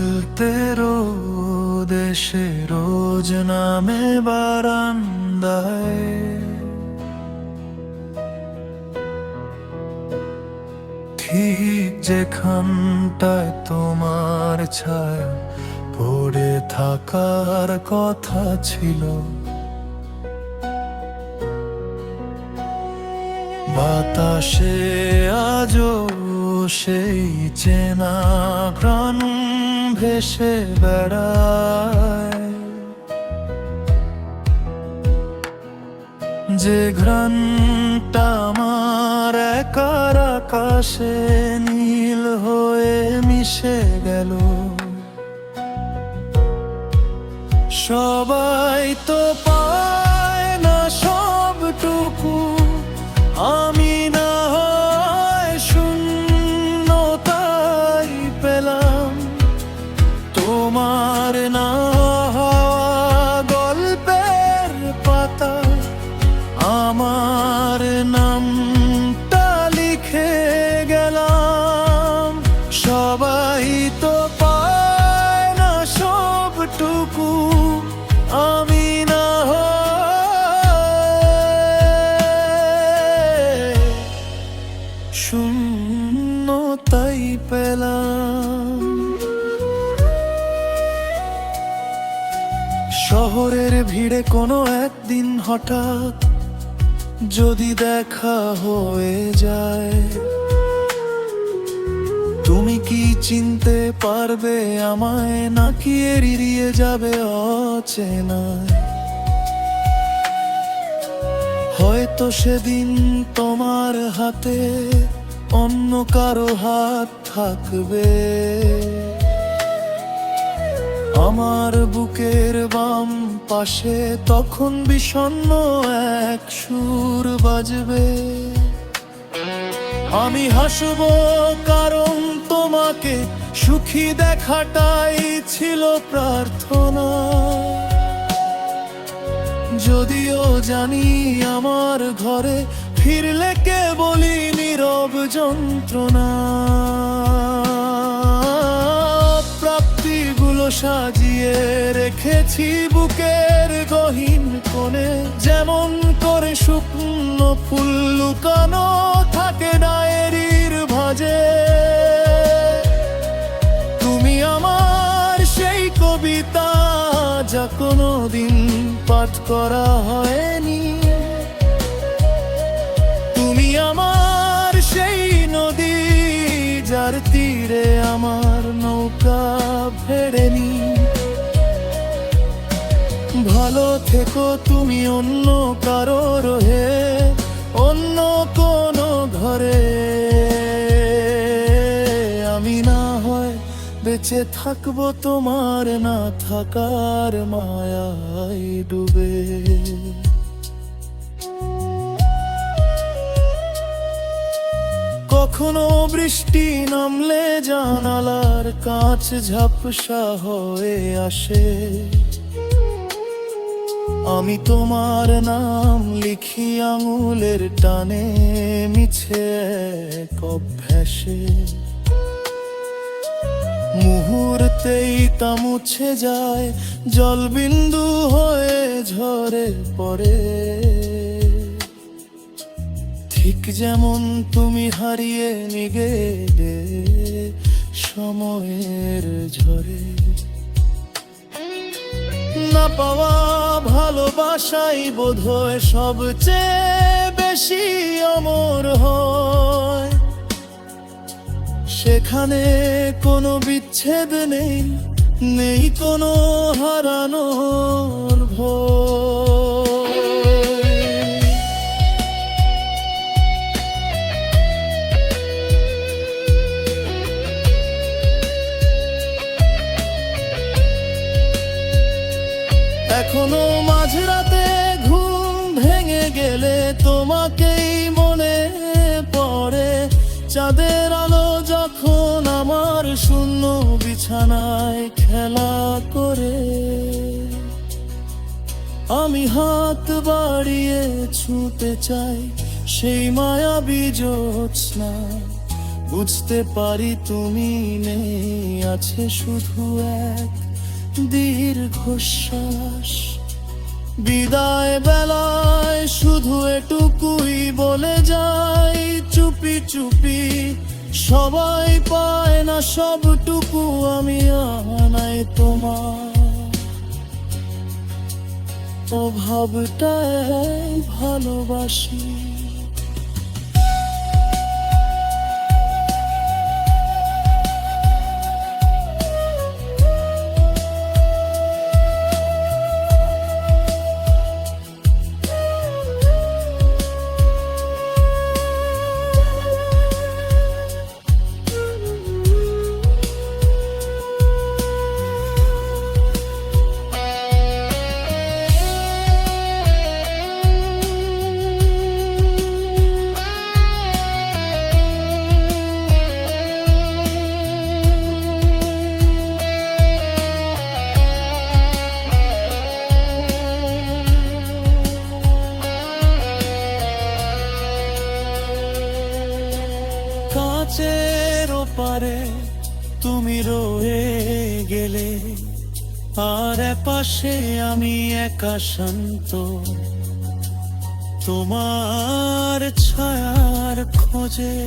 রাতের দেশে রোজ নামে বারান্দায়। ঠিক যেখানটায় তোমার ছায়া পড়ে থাকার কথা ছিল, বাতাসে আজও সেই চেনা প্রাণ ভেসে বেড়ায়। যে ঘ্রাণটা আমার একার আকাশে নীল হয়ে মিশে গেল। সবাই তো পায় আমার নামটা লিখে গেলাম। সবাই তো পায় না সবটুকু, আমি না হয় শূন্যতাই পেলাম। শহরের ভিড়ে কোনো একদিন হঠাৎ যদি দেখা হয়ে যায়, তুমি কি চিনতে পারবে আমায়? নাকি এড়িয়ে যাবে অচেনায়? হয়তো সেদিন তোমার হাতে অন্য কারও হাত থাকবে। আমার বুকের বাম পাশে তখন বিষণ্ণ এক সুর বাজবে। আমি হাসব কারণ তোমাকে, সুখী দেখাটাই ছিল প্রার্থনা। যদিও জানি আমার ঘরে ফিরলে কে বলি নীরব যন্ত্রণা। সাজিয়ে রেখেছি বুকের গহীন কোণে। যেমন করে শুকনো ফুল লুকানো থাকে ডায়েরির ভাজে। তুমি আমার সেই কবিতা যা কোনো দিন পাঠ করা হয়নি। যার তীরে আমার নৌকা ফেরেনি ভালো থেকো তুমি অন্য কারও রহে, অন্য কোনো ঘরে। আমি না হয় বেঁচে থাকব তোমার না থাকার মায়ায় ডুবে। কখনো বৃষ্টি নামলে জানালার কাঁচ ঝাপসা হয়ে আসে। আমি তোমার নাম লিখি আঙুলের টানে, মিছে এক অভ্যাসে। মুহূর্তেই তা মুছে যায়, জলবিন্দু হয়ে ঝরে পড়ে। ঠিক যেমন তুমি হারিয়ে নিগেলে সময়ের ঝরে না পাওয়া ভালোবাসাই বোধ হয় সবচেয়ে বেশি অমর হয়। সেখানে কোনো বিচ্ছেদ নেই নেই কোনো হারানোর ভয়। এখনও মাঝরাতে ঘুম ভেঙে গেলে তোমাকেই মনে পড়ে। চাঁদের আলো যখন আমার শূন্য বিছানায় খেলা করে, আমি হাত বাড়িয়ে ছুঁতে চাই সেই মায়াবী জ্যোৎস্না। বুঝতে পারি তুমি নেই, আছে শুধু এক দীর্ঘশ্বাস। বিদায় বেলায় শুধু এটুকুই বলে যাই, চুপি চুপি সবাই পায় না সবটুকু আমি আনাই তোমার। অভাবটাই ভালোবাসি। ওপারে তুমি রয়ে গেলে। আর পাশে আমি একা শান্ত। তোমার ছায়ার খোঁজে।